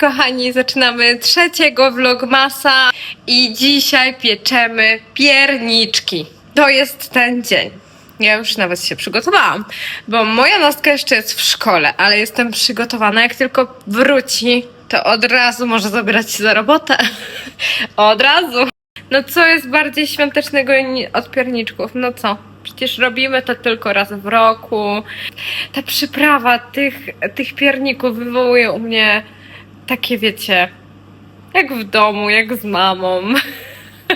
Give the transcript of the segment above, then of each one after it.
kochani, zaczynamy trzeciego vlogmasa i dzisiaj pieczemy pierniczki. To jest ten dzień. Ja już nawet się przygotowałam, bo moja Nastka jeszcze jest w szkole, ale jestem przygotowana. Jak tylko wróci, to od razu może zabierać się za robotę. od razu. No co jest bardziej świątecznego od pierniczków? No co? Przecież robimy to tylko raz w roku. Ta przyprawa tych, tych pierników wywołuje u mnie takie, wiecie, jak w domu, jak z mamą.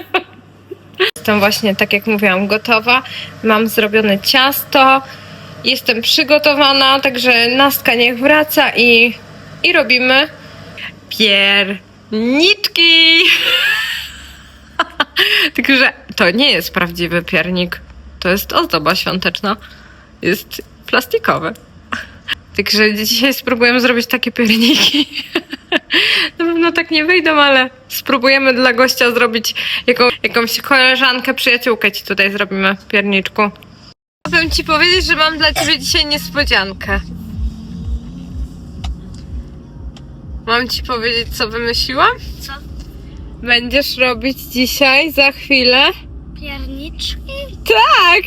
Jestem właśnie, tak jak mówiłam, gotowa. Mam zrobione ciasto. Jestem przygotowana, także Nastka niech wraca i, i robimy pierniczki. Tylko, że to nie jest prawdziwy piernik. To jest ozdoba świąteczna. Jest plastikowy. Także dzisiaj spróbujemy zrobić takie pierniki. Na pewno tak nie wyjdą, ale spróbujemy dla gościa zrobić jaką, jakąś koleżankę, przyjaciółkę ci tutaj zrobimy pierniczku. Chciałabym ci powiedzieć, że mam dla ciebie dzisiaj niespodziankę. Mam ci powiedzieć, co wymyśliłam? Co? Będziesz robić dzisiaj, za chwilę. Pierniczki? Tak!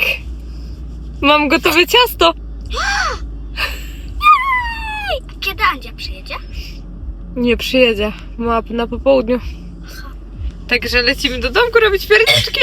Mam gotowe ciasto. A kiedy Andzia przyjedzie? Nie przyjedzie. Ma na popołudniu. Także lecimy do domku robić pierniczki.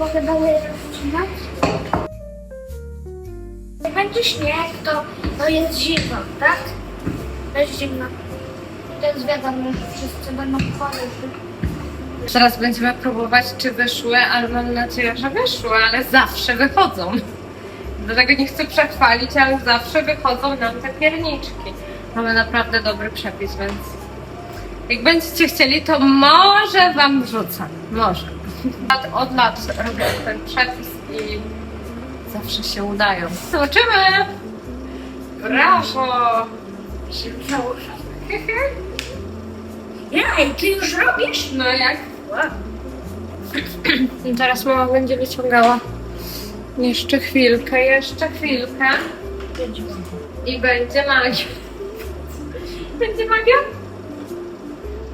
Mogę dalej rozcinać? Jak będzie śnieg, to, to jest zimno, tak? Jest zimno. To jest wiadomo, że wszyscy będą chorzy. Teraz będziemy próbować, czy wyszły, ale mam nadzieję, że wyszły, ale zawsze wychodzą. Dlatego nie chcę przechwalić, ale zawsze wychodzą nam te pierniczki. Mamy naprawdę dobry przepis, więc jak będziecie chcieli, to może wam wrzucę. Może. Od, od lat robię ten przepis i zawsze się udają. Zobaczymy! Brawo! Się założę. Jaj, ty już robisz? No jak? Teraz mama będzie wyciągała. Jeszcze chwilkę, jeszcze chwilkę. I będzie magia. Będzie magia?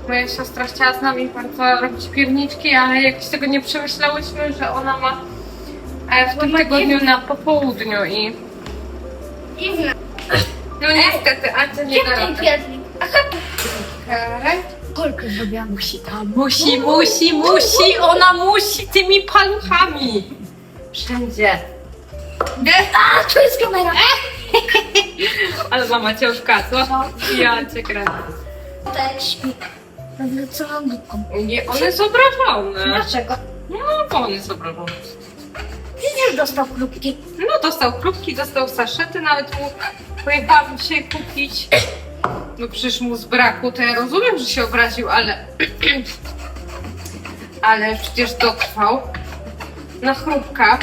Moja siostra chciała z nami bardzo robić pierniczki, ale jakoś tego nie przemyślałyśmy, że ona ma e, w tym tygodniu na popołudniu i Dziwne. no niestety, nie da Gdzie ten rady. piernik? Aha, Okej. kolkę zrobiłam. Musi tam. Musi, musi, musi, ona musi tymi paluchami. Wszędzie. A, tu jest kamera. Ale mama cię co? No. Ja cię kręcę. Tak śpi. Nawróconą dupką. Nie, one są obrażone. Dlaczego? No, bo one są obrażone. Przecież dostał chrupki. No, dostał krupki, dostał saszety, nawet mu pojechałam dzisiaj kupić. No przecież mu z braku, to ja rozumiem, że się obraził, ale... ale przecież dotrwał na chrupkach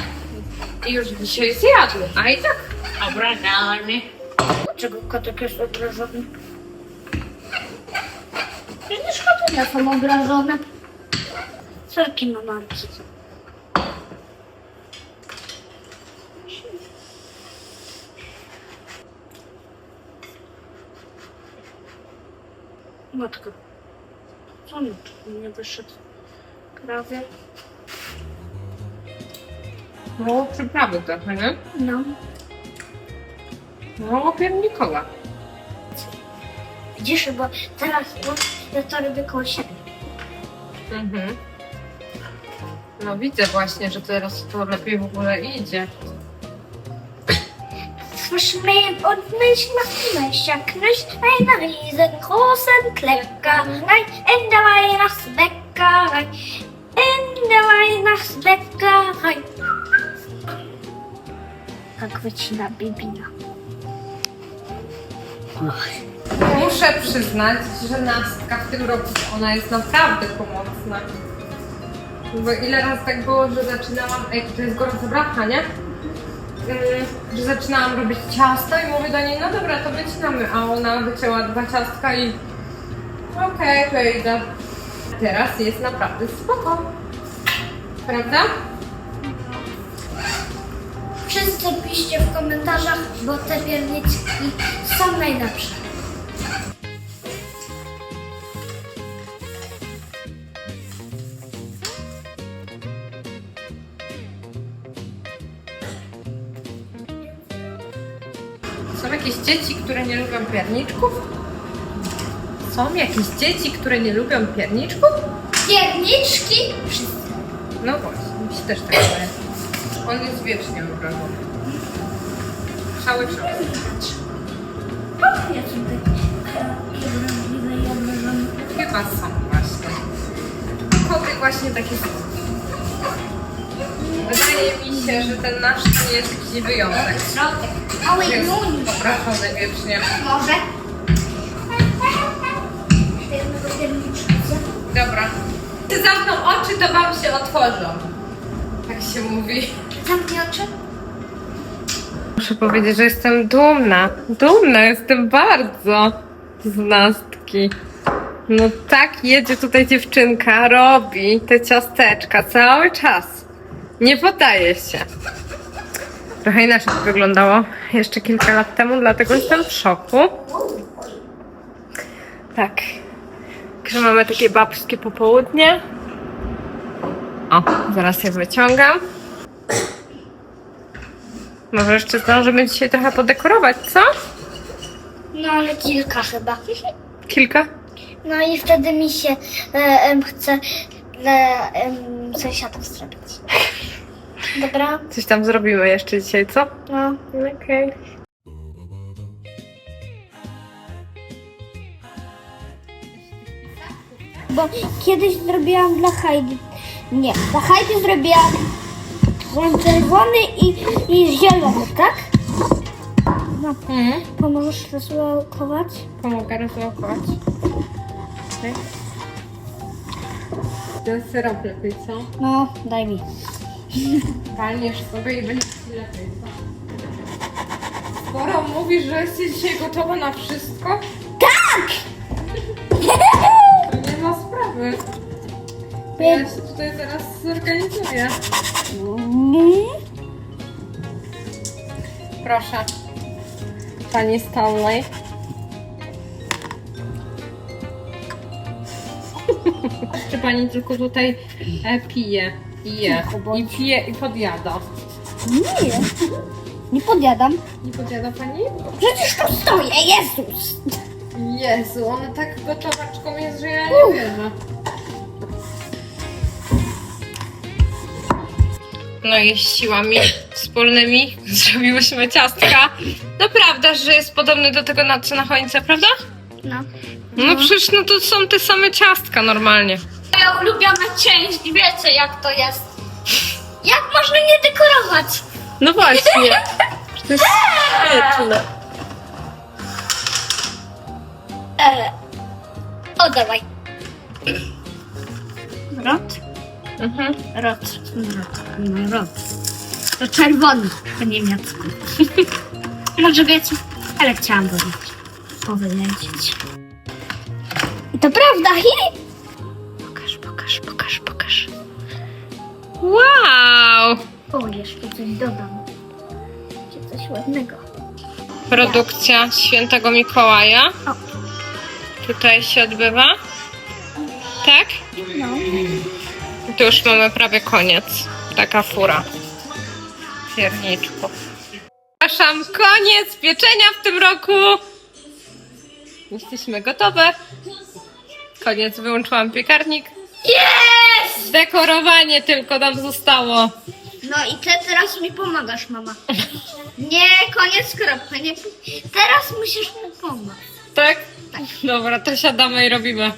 i już dzisiaj zjadł, a i tak obrażony. Dlaczego kotek jest obrażony? Nie są obrażone. Sorki mamanki. Matka. Co mi tu nie wyszedł? Prawie. No, przyprawy trochę, nie? No. No, piernikowa. Widzisz, bo teraz no, ja to robię koło siebie. Mhm. No widzę właśnie, że teraz to lepiej w ogóle idzie. Zwischen und Milch macht die Milch ja Knöch, einen riesengroßen Kleckerei in der Weihnachtsbäckerei, in der Weihnachtsbäckerei. Tak wycina Bibina. Muszę przyznać, że nastka w tym roku ona jest naprawdę pomocna. Bo ile razy tak było, że zaczynałam. Ej, to jest gorąca brawka, nie? Yy, że zaczynałam robić ciasto i mówię do niej, no dobra, to wycinamy. A ona wycięła dwa ciastka i okej, to idę. Teraz jest naprawdę spoko. Prawda? Wszyscy piszcie w komentarzach, bo te pierniczki są najlepsze. Dzieci, które nie lubią pierniczków? Są jakieś dzieci, które nie lubią pierniczków? Pierniczki? Wszyscy. No właśnie, mi się też tak wydaje. On jest wiecznie obrażony. Cały czas. Ja tutaj wrażliwe i obrażone. Chyba są właśnie. Koty właśnie takie są. Wydaje mi się, że ten nasz to nie jest jakiś wyjątek. Środek. Mały Jest juni. obrażony wiecznie. Może? Dobra. Gdy zamkną oczy, to wam się otworzą. Tak się mówi. Zamknij oczy. Muszę powiedzieć, że jestem dumna. Dumna jestem bardzo z nastki. No tak jedzie tutaj dziewczynka, robi te ciasteczka cały czas. Nie podaje się. Trochę inaczej to wyglądało jeszcze kilka lat temu, dlatego jestem w szoku. Tak. Także mamy takie babskie popołudnie. O, zaraz je wyciągam. Może jeszcze zdążymy dzisiaj trochę podekorować, co? No ale kilka chyba. Kilka? No i wtedy mi się e, em, chce dla em, sąsiadów zrobić. Dobra? Coś tam zrobimy jeszcze dzisiaj, co? No. Okej. Bo kiedyś zrobiłam dla Heidi. Nie, dla Heidi zrobiłam ten czerwony i, i zielony, tak? No, Mhm. pomożesz rozlokować? Pomogę rozlokować. Okay. Ten syrop lepiej, co? No, daj mi. Walniesz sobie i będzie ci lepiej? Skoro mówisz, że jesteś dzisiaj gotowa na wszystko, Tak! to nie ma sprawy. Ja się tutaj zaraz zorganizuję. Proszę. Pani Stanley. Czy pani tylko tutaj e, pije i je. I pije i podjada. Nie, nie podjadam. Nie podjada pani? Przecież tu stoję, Jezus! Jezu, ona tak gotowaczką jest, że ja nie wierzę. No i siłami wspólnymi zrobiłyśmy ciastka. No prawda, że jest podobny do tego, na co na choince, prawda? No. No przecież no to są te same ciastka normalnie. Moja ulubiona część, wiecie jak to jest. Jak można nie dekorować? No właśnie. To jest świetne. E, o, dawaj. Rot? Mhm. Rot. Rot. No, rot. To czerwony po niemiecku. Może wiecie, ale chciałam powiedzieć. Powiedzieć. To prawda, hi? Pokaż, pokaż, pokaż. Wow! O, jeszcze coś dodam. Będzie coś ładnego. Produkcja świętego Mikołaja. O. Tutaj się odbywa. Tak? No. I tu już mamy prawie koniec. Taka fura. Pierniczku. Przepraszam, koniec pieczenia w tym roku. Jesteśmy gotowe. Koniec, wyłączyłam piekarnik. Jest! Dekorowanie tylko nam zostało. No i ty teraz mi pomagasz, mama. Nie, koniec, kropka. Nie. Teraz musisz mi pomóc. Tak? Dobra, to siadamy i robimy.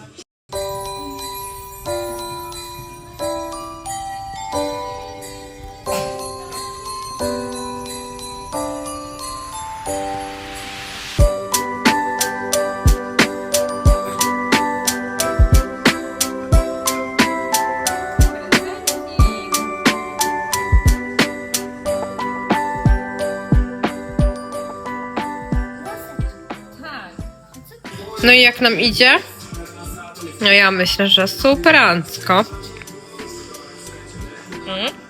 No i jak nam idzie? No ja myślę, że superancko. Mm.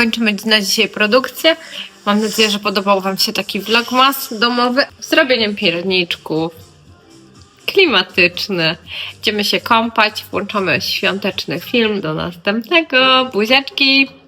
Kończymy na dzisiaj produkcję. Mam nadzieję, że podobał Wam się taki vlogmas domowy z zrobieniem pierniczków. Klimatyczny. Idziemy się kąpać, włączamy świąteczny film. Do następnego. Buziaczki!